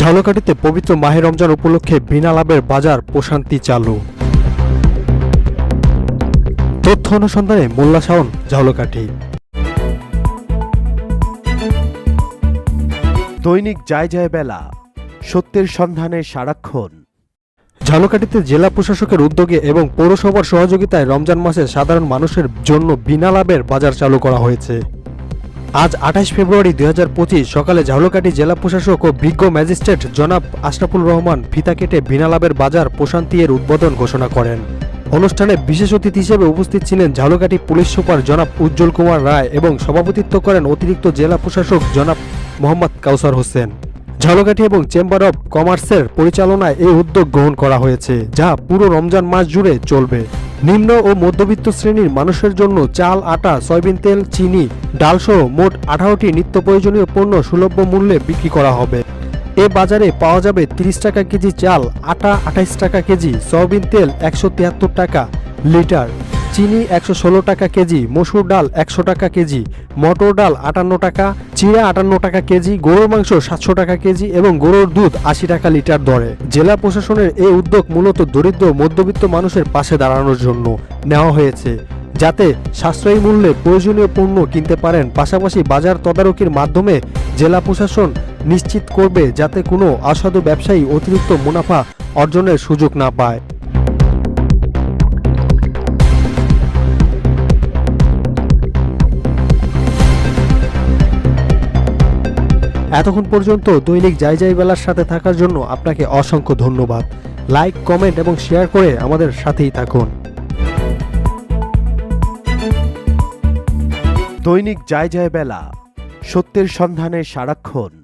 ঝালকাঠিতে পবিত্র মাহে রমজান উপলক্ষে বিনা লাভের বাজার প্রশান্তি চালু। তথ্য অনুসন্ধানে মোল্লা শাওন ঝালকাঠি। দৈনিক যায় যায় বেলা সত্যের সন্ধানে সারাক্ষণ। ঝালকাঠিতে জেলা প্রশাসকের উদ্যোগে এবং পৌরসভার সহযোগিতায় রমজান মাসে সাধারণ মানুষের জন্য বিনা লাভের বাজার চালু করা হয়েছে। আজ আঠাশ ফেব্রুয়ারি দু হাজার পঁচিশ সকালে ঝালকাঠি জেলা প্রশাসক ও বিজ্ঞ ম্যাজিস্ট্রেট জনাব আশরাফুল রহমান ফিতা কেটে বিনা লাভের বাজার প্রশান্তি এর উদ্বোধন ঘোষণা করেন। অনুষ্ঠানে বিশেষ অতিথি হিসেবে উপস্থিত ছিলেন ঝালকাঠি পুলিশ সুপার জনাব উজ্জ্বল কুমার রায় এবং সভাপতিত্ব করেন অতিরিক্ত জেলা প্রশাসক জনাব মোহাম্মদ কাউসার হোসেন। ঝালকাঠি এবং চেম্বার অব কমার্সের পরিচালনায় এই উদ্যোগ গ্রহণ করা হয়েছে, যা পুরো রমজান মাস জুড়ে চলবে। নিম্ন ও মধ্যবিত্ত শ্রেণির মানুষের জন্য চাল, আটা, সয়াবিন তেল, চিনি, ডালসহ মোট আঠারোটি নিত্য প্রয়োজনীয় পণ্য সুলভ মূল্যে বিক্রি করা হবে। এ বাজারে পাওয়া যাবে তিরিশ টাকা কেজি চাল, আটা আঠাইশ টাকা কেজি, সয়াবিন তেল একশো তিয়াত্তর টাকা লিটার। চিনি একশো ষোলো টাকা কেজি, মসুর ডাল একশো টাকা কেজি, মটর ডাল আটান্ন টাকা, চিড়া আটান্ন টাকা কেজি, গরুর মাংস সাতশো টাকা কেজি এবং গরুর দুধ আশি টাকা লিটার দরে। জেলা প্রশাসনের এই উদ্যোগ মূলত দরিদ্র, মধ্যবিত্ত মানুষের পাশে দাঁড়ানোর জন্য নেওয়া হয়েছে, যাতে সাশ্রয়ী মূল্যে প্রয়োজনীয় পণ্য কিনতে পারেন। পাশাপাশি বাজার তদারকির মাধ্যমে জেলা প্রশাসন নিশ্চিত করবে যাতে কোনো অসাধু ব্যবসায়ী অতিরিক্ত মুনাফা অর্জনের সুযোগ না পায়। এতক্ষণ পর্যন্ত দৈনিক যাই যাই বেলার সাথে থাকার জন্য আপনাকে অসংখ্য ধন্যবাদ। লাইক কমেন্ট এবং শেয়ার করে আমাদের সাথেই থাকুন। দৈনিক যায় যায় বেলা, সত্যের সন্ধানে সারাক্ষণ।